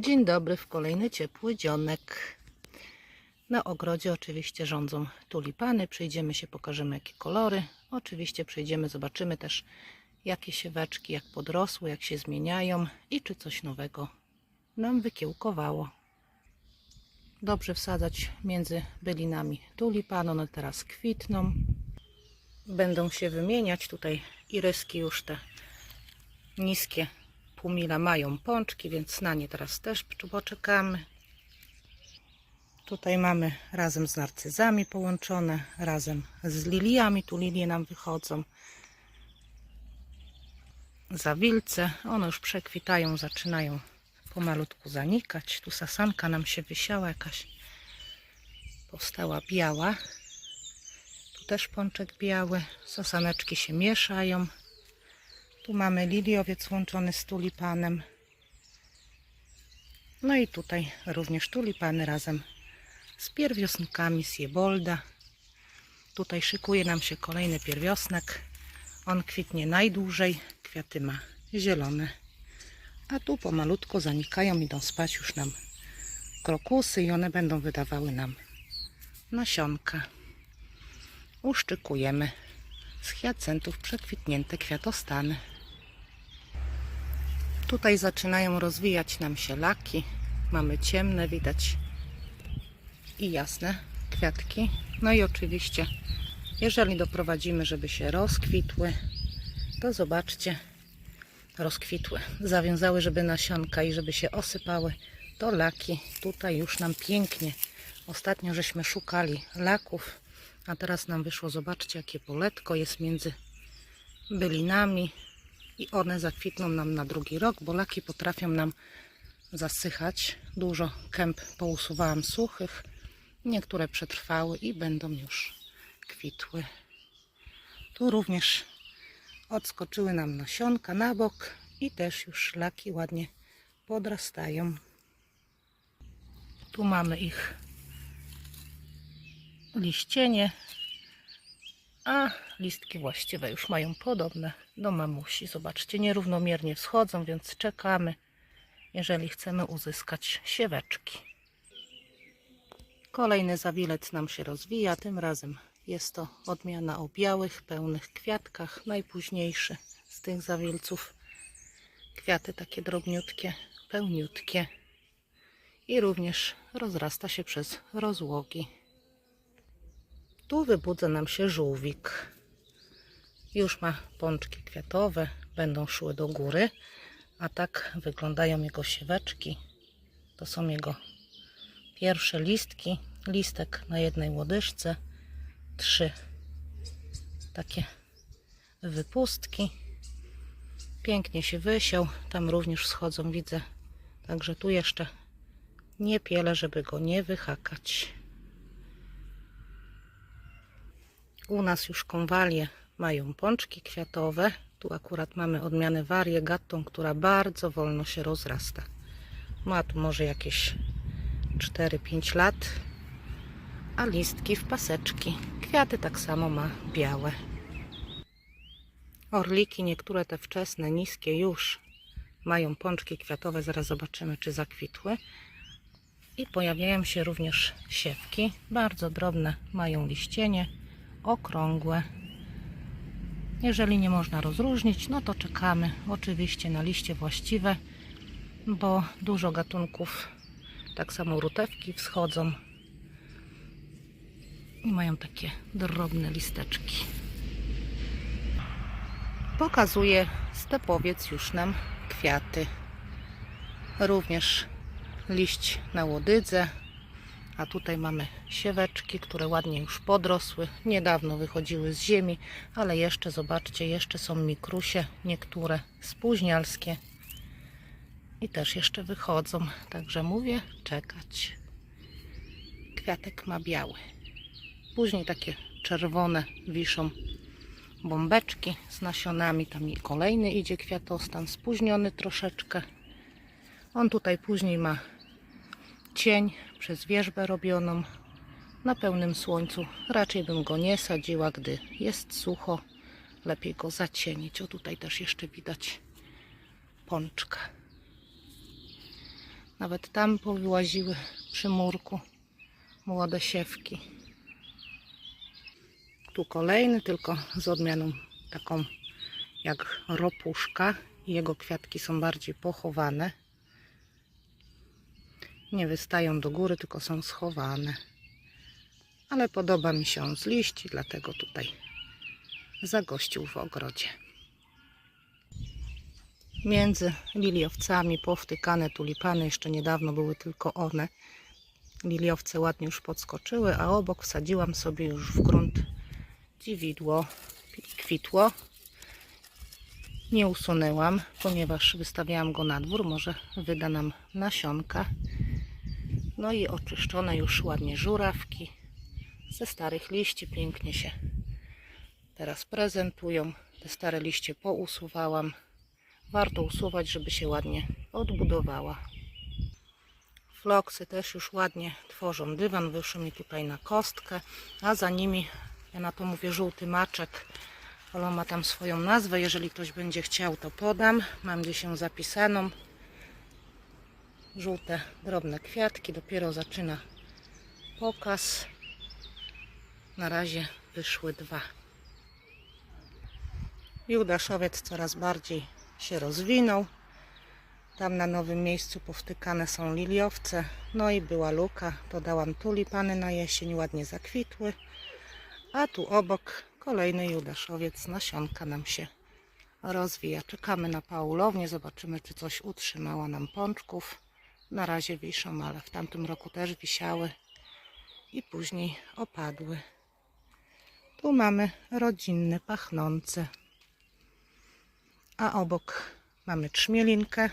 Dzień dobry w kolejny ciepły dzionek. Na ogrodzie oczywiście rządzą tulipany. Przyjdziemy się, pokażemy jakie kolory. Oczywiście przyjdziemy, zobaczymy też jakie sieweczki, jak podrosły, jak się zmieniają i czy coś nowego nam wykiełkowało. Dobrze wsadzać między bylinami tulipan. One teraz kwitną. Będą się wymieniać. Tutaj iryski już te niskie półmila mają pączki, więc na nie teraz też poczekamy. Tutaj mamy razem z narcyzami połączone, razem z liliami. Tu lilie nam wychodzą. Zawilce, one już przekwitają, zaczynają pomalutku zanikać. Tu sasanka nam się wysiała jakaś. Powstała biała. Tu też pączek biały. Sasaneczki się mieszają. Tu mamy liliowiec łączony z tulipanem. No i tutaj również tulipany razem z pierwiosnkami z Jebolda. Tutaj szykuje nam się kolejny pierwiosnek. On kwitnie najdłużej. Kwiaty ma zielone. A tu pomalutko zanikają, idą spać już nam krokusy i one będą wydawały nam nasionka. Uszczykujemy z hiacentów przekwitnięte kwiatostany. Tutaj zaczynają rozwijać nam się laki. Mamy ciemne, widać i jasne kwiatki. No i oczywiście, jeżeli doprowadzimy, żeby się rozkwitły, to zobaczcie, rozkwitły. Zawiązały, żeby nasionka i żeby się osypały, to laki tutaj już nam pięknie. Ostatnio żeśmy szukali laków, a teraz nam wyszło, zobaczcie, jakie poletko jest między bylinami i one zakwitną nam na drugi rok, bo laki potrafią nam zasychać. Dużo kęp pousuwałam suchych, niektóre przetrwały i będą już kwitły. Tu również odskoczyły nam nasionka na bok i też już laki ładnie podrastają. Tu mamy ich liścienie, a listki właściwe już mają podobne do mamusi. Zobaczcie, nierównomiernie wschodzą, więc czekamy, jeżeli chcemy uzyskać sieweczki. Kolejny zawilec nam się rozwija, tym razem jest to odmiana o białych, pełnych kwiatkach, najpóźniejszy z tych zawilców. Kwiaty takie drobniutkie, pełniutkie i również rozrasta się przez rozłogi. Tu wybudza nam się żółwik. Już ma pączki kwiatowe, będą szły do góry, a tak wyglądają jego sieweczki. To są jego pierwsze listki. Listek na jednej łodyżce, trzy takie wypustki. Pięknie się wysiał, tam również wschodzą, widzę. Także tu jeszcze nie pielę, żeby go nie wyhakać. U nas już konwalie mają pączki kwiatowe. Tu akurat mamy odmianę variegatą, która bardzo wolno się rozrasta. Ma tu może jakieś 4-5 lat, a listki w paseczki. Kwiaty tak samo ma białe. Orliki, niektóre te wczesne, niskie już mają pączki kwiatowe. Zaraz zobaczymy, czy zakwitły. I pojawiają się również siewki. Bardzo drobne mają liścienie okrągłe. Jeżeli nie można rozróżnić, no to czekamy oczywiście na liście właściwe, bo dużo gatunków, tak samo rutewki wschodzą i mają takie drobne listeczki. Pokazuje stepowiec już nam kwiaty. Również liść na łodydze, a tutaj mamy sieweczki, które ładnie już podrosły. Niedawno wychodziły z ziemi, ale jeszcze zobaczcie, jeszcze są mikrusie, niektóre spóźnialskie. I też jeszcze wychodzą. Także mówię, czekać. Kwiatek ma biały. Później takie czerwone wiszą bombeczki z nasionami. Tam kolejny idzie kwiatostan, spóźniony troszeczkę. On tutaj później ma cień przez wierzbę robioną na pełnym słońcu. Raczej bym go nie sadziła, gdy jest sucho. Lepiej go zacienić. O tutaj też jeszcze widać pączka. Nawet tam powyłaziły przy murku młode siewki. Tu kolejny, tylko z odmianą taką jak ropuszka. Jego kwiatki są bardziej pochowane. Nie wystają do góry, tylko są schowane. Ale podoba mi się on z liści, dlatego tutaj zagościł w ogrodzie. Między liliowcami powtykane tulipany, jeszcze niedawno były tylko one. Liliowce ładnie już podskoczyły, a obok wsadziłam sobie już w grunt dziwidło kwitło. Nie usunęłam, ponieważ wystawiałam go na dwór, może wyda nam nasionka. No i oczyszczone już ładnie żurawki ze starych liści pięknie się teraz prezentują. Te stare liście pousuwałam. Warto usuwać, żeby się ładnie odbudowała. Floksy też już ładnie tworzą dywan. Wyszły mi tutaj na kostkę, a za nimi, ja na to mówię żółty maczek, ale ma tam swoją nazwę. Jeżeli ktoś będzie chciał, to podam. Mam gdzieś ją zapisaną. Żółte, drobne kwiatki. Dopiero zaczyna pokaz. Na razie wyszły dwa. Judaszowiec coraz bardziej się rozwinął. Tam na nowym miejscu powtykane są liliowce. No i była luka. Dodałam tulipany na jesień, ładnie zakwitły. A tu obok kolejny judaszowiec. Nasionka nam się rozwija. Czekamy na paulownię. Zobaczymy, czy coś utrzymała nam pączków. Na razie wiszą, ale w tamtym roku też wisiały. I później opadły. Tu mamy rodzinne, pachnące. A obok mamy trzmielinkę.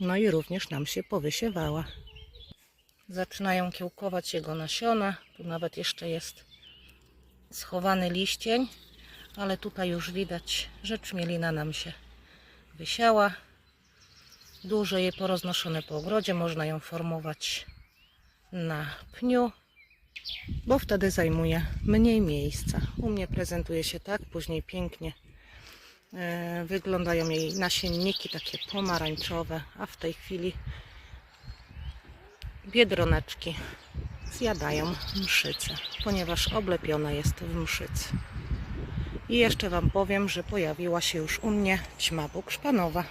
No i również nam się powysiewała. Zaczynają kiełkować jego nasiona. Tu nawet jeszcze jest schowany liścień, ale tutaj już widać, że trzmielina nam się wysiała. Duże je poroznoszone po ogrodzie. Można ją formować na pniu bo wtedy zajmuje mniej miejsca. U mnie prezentuje się tak, później pięknie e, wyglądają jej nasienniki takie pomarańczowe, a w tej chwili biedroneczki zjadają mszyce, ponieważ oblepiona jest w mszycy. I jeszcze Wam powiem, że pojawiła się już u mnie ćma bukszpanowa.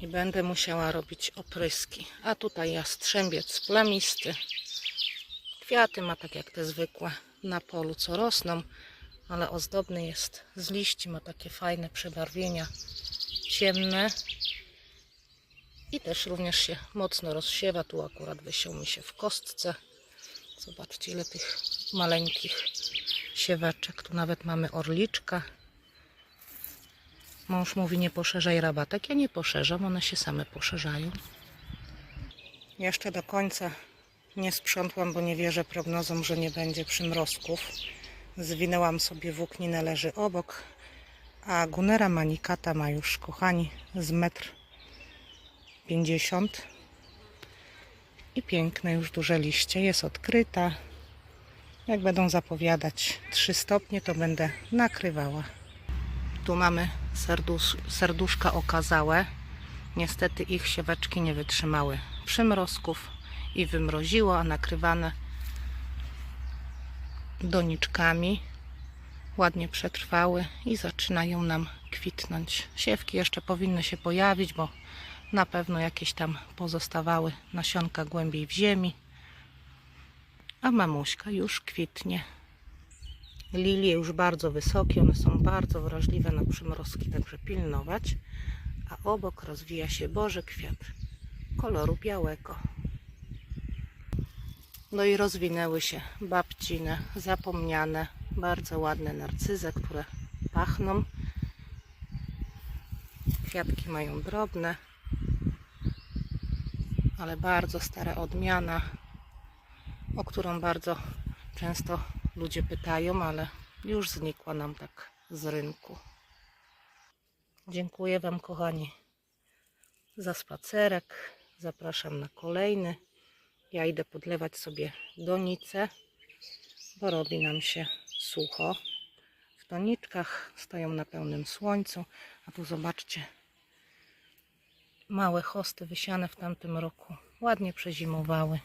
I będę musiała robić opryski. A tutaj jastrzębiec plamisty. Kwiaty ma tak jak te zwykłe na polu, co rosną, ale ozdobny jest z liści, ma takie fajne przebarwienia ciemne i też również się mocno rozsiewa. Tu akurat wysiął mi się w kostce. Zobaczcie ile tych maleńkich sieweczek. Tu nawet mamy orliczka. Mąż mówi nie poszerzaj rabatek. Ja nie poszerzam, one się same poszerzają. Jeszcze do końca nie sprzątłam, bo nie wierzę prognozom, że nie będzie przymrozków. Zwinęłam sobie włókninę, leży obok, a Gunera manikata ma już, kochani, z metr 50 i piękne już duże liście. Jest odkryta. Jak będą zapowiadać 3 stopnie, to będę nakrywała. Tu mamy serdusz, serduszka okazałe. Niestety ich sieweczki nie wytrzymały przymrozków i wymroziło, a nakrywane doniczkami ładnie przetrwały i zaczynają nam kwitnąć. Siewki jeszcze powinny się pojawić, bo na pewno jakieś tam pozostawały nasionka głębiej w ziemi. A mamuśka już kwitnie. Lilie już bardzo wysokie, one są bardzo wrażliwe na przymrozki, także pilnować. A obok rozwija się Boży kwiat koloru białego. No i rozwinęły się babcine, zapomniane, bardzo ładne narcyze, które pachną. Kwiatki mają drobne, ale bardzo stara odmiana, o którą bardzo często ludzie pytają, ale już znikła nam tak z rynku. Dziękuję Wam, kochani, za spacerek. Zapraszam na kolejny. Ja idę podlewać sobie donice, bo robi nam się sucho. W doniczkach stoją na pełnym słońcu, a tu zobaczcie, małe hosty wysiane w tamtym roku ładnie przezimowały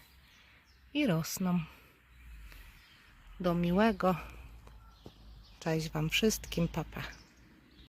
i rosną. Do miłego. Cześć Wam wszystkim, papa.